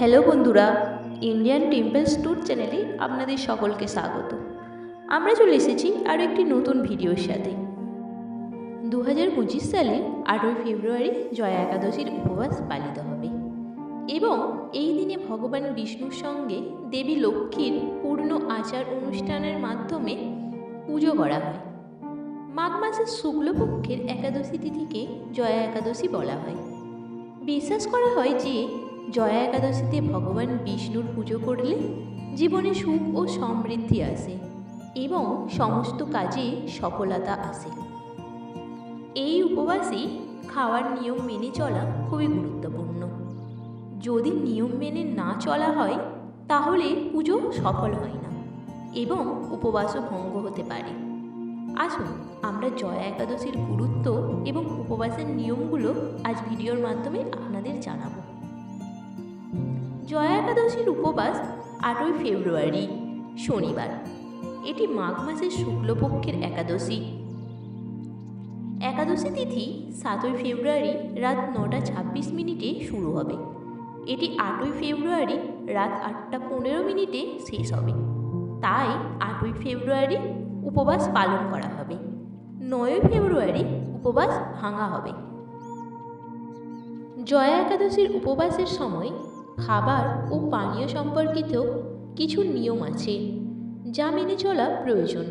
Hello বন্ধুরা Indian temples tour চ্যানেলে আপনাদের সকলকে স্বাগত। আমরা চলে এসেছি আরও একটি নতুন ভিডিওর সাথে। দু হাজার পঁচিশ সালে আটই ফেব্রুয়ারি জয়া একাদশীর উপবাস পালিত হবে এবং এই দিনে ভগবান বিষ্ণুর সঙ্গে দেবী লক্ষ্মীর পূর্ণ আচার অনুষ্ঠানের মাধ্যমে পুজো করা হয়। মাঘ মাসের শুক্লপক্ষের একাদশী তিথিকে জয়া একাদশী বলা হয়। বিশ্বাস করা হয় যে জয়া একাদশীতে ভগবান বিষ্ণুর পুজো করলে জীবনে সুখ ও সমৃদ্ধি আসে এবং সমস্ত কাজে সফলতা আসে। এই উপবাসে খাওয়ার নিয়ম মেনে চলা খুবই গুরুত্বপূর্ণ। যদি নিয়ম মেনে না চলা হয়, তাহলে পুজো সফল হয় না এবং উপবাসও ভঙ্গ হতে পারে। আসুন আমরা জয়া একাদশীর গুরুত্ব এবং উপবাসের নিয়মগুলো আজ ভিডিওর মাধ্যমে আপনাদের জানাব। জয়া একাদশীর উপবাস আটই ফেব্রুয়ারি, শনিবার। এটি মাঘ মাসের শুক্লপক্ষের একাদশী। একাদশী তিথি সাতই ফেব্রুয়ারি রাত নটা ছাব্বিশ মিনিটে শুরু হবে। এটি আটই ফেব্রুয়ারি রাত আটটা পনেরো মিনিটে শেষ হবে। তাই আটই ফেব্রুয়ারি উপবাস পালন করা হবে। নয়ই ফেব্রুয়ারি উপবাস ভাঙা হবে। জয়া একাদশীর উপবাসের সময় খাবার ও পানীয় সম্পর্কিত কিছু নিয়ম আছে, যা মেনে চলা প্রয়োজন।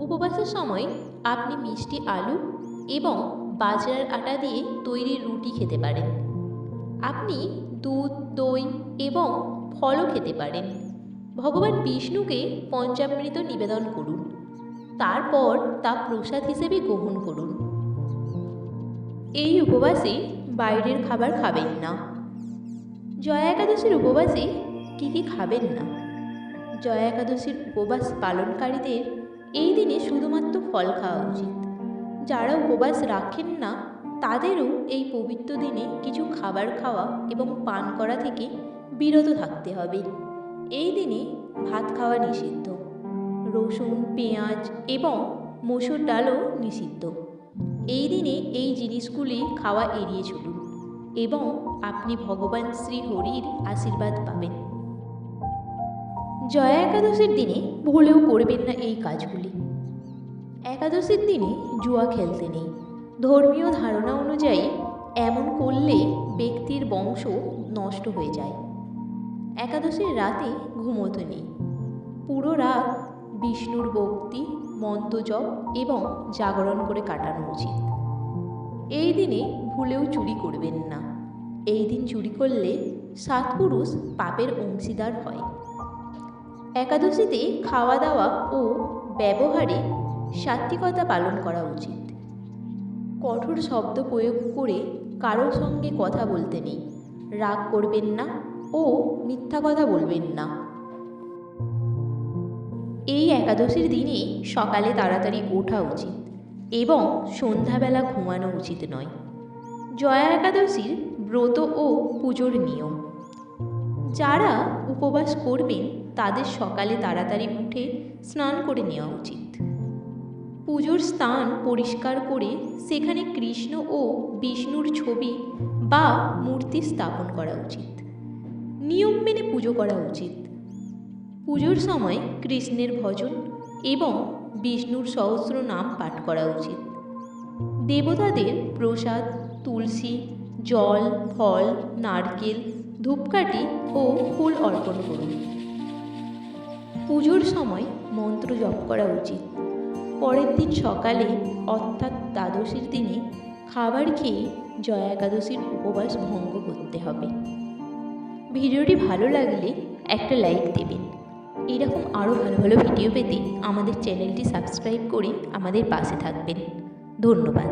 উপবাসের সময় আপনি মিষ্টি আলু এবং বাজরার আটা দিয়ে তৈরি রুটি খেতে পারেন। আপনি দুধ, দই এবং ফলও খেতে পারেন। ভগবান বিষ্ণুকে পঞ্চামৃত নিবেদন করুন। তারপর তা প্রসাদ হিসেবে গ্রহণ করুন। এই উপবাসে বাইরের খাবার খাবেন না। জয়া একাদশীর উপবাসে কী কী খাবেন না? জয়া একাদশীর উপবাস পালনকারীদের এই দিনে শুধুমাত্র ফল খাওয়া উচিত। যারা উপবাস রাখেন না, তাদেরও এই পবিত্র দিনে কিছু খাবার খাওয়া এবং পান করা থেকে বিরত থাকতে হবে। এই দিনে ভাত খাওয়া নিষিদ্ধ। রসুন, পেঁয়াজ এবং মসুর ডালও নিষিদ্ধ। এই দিনে এই জিনিসগুলি খাওয়া এড়িয়ে চলুন। এবং আপনি ভগবান শ্রী হরির আশীর্বাদ পাবেন। জয়া একাদশীর দিনে ভুলেও করবেন না এই কাজগুলি। একাদশীর দিনে জুয়া খেলতে নেই। ধর্মীয় ধারণা অনুযায়ী এমন করলে ব্যক্তির বংশ নষ্ট হয়ে যায়। একাদশীর রাতে ঘুমোতে নেই। পুরো রাত বিষ্ণুর ভক্তি, মন্ত্রজপ এবং জাগরণ করে কাটানো উচিত। এই দিনে ভুলেও চুরি করবেন না। এই দিন চুরি করলে সাত পুরুষ পাপের অংশীদার হয়। একাদশীতে খাওয়া দাওয়া ও ব্যবহারে সাত্বিকতা পালন করা উচিত। কঠোর শব্দ প্রয়োগ করে কারোর সঙ্গে কথা বলতে নেই। রাগ করবেন না ও মিথ্যা কথা বলবেন না। এই একাদশীর দিনে সকালে তাড়াতাড়ি ওঠা উচিত। এবং সন্ধ্যাবেলা ঘুমানো উচিত নয়। জয়া একাদশীর ব্রত ও পুজোর নিয়ম। যারা উপবাস করবেন, তাদের সকালে তাড়াতাড়ি উঠে স্নান করে নেওয়া উচিত। পুজোর স্থান পরিষ্কার করে সেখানে কৃষ্ণ ও বিষ্ণুর ছবি বা মূর্তি স্থাপন করা উচিত। নিয়ম মেনে পুজো করা উচিত। পুজোর সময় কৃষ্ণের ভজন এবং বিষ্ণুর সহস্র নাম পাঠ করা উচিত। দেবতাদের প্রসাদ, তুলসী, জল, ফল, নারকেল, ধূপকাঠি ও ফুল অর্পণ করুন। পুজোর সময় মন্ত্র জপ করা উচিত। পরের দিন সকালে অর্থাৎ দ্বাদশীর দিনে খাবার খেয়ে জয়া একাদশীর উপবাস ভঙ্গ করতে হবে। ভিডিওটি ভালো লাগলে একটা লাইক দেবেন। এরকম আরও ভালো ভালো ভিডিও পেতে আমাদের চ্যানেলটি সাবস্ক্রাইব করে আমাদের পাশে থাকবেন। ধন্যবাদ।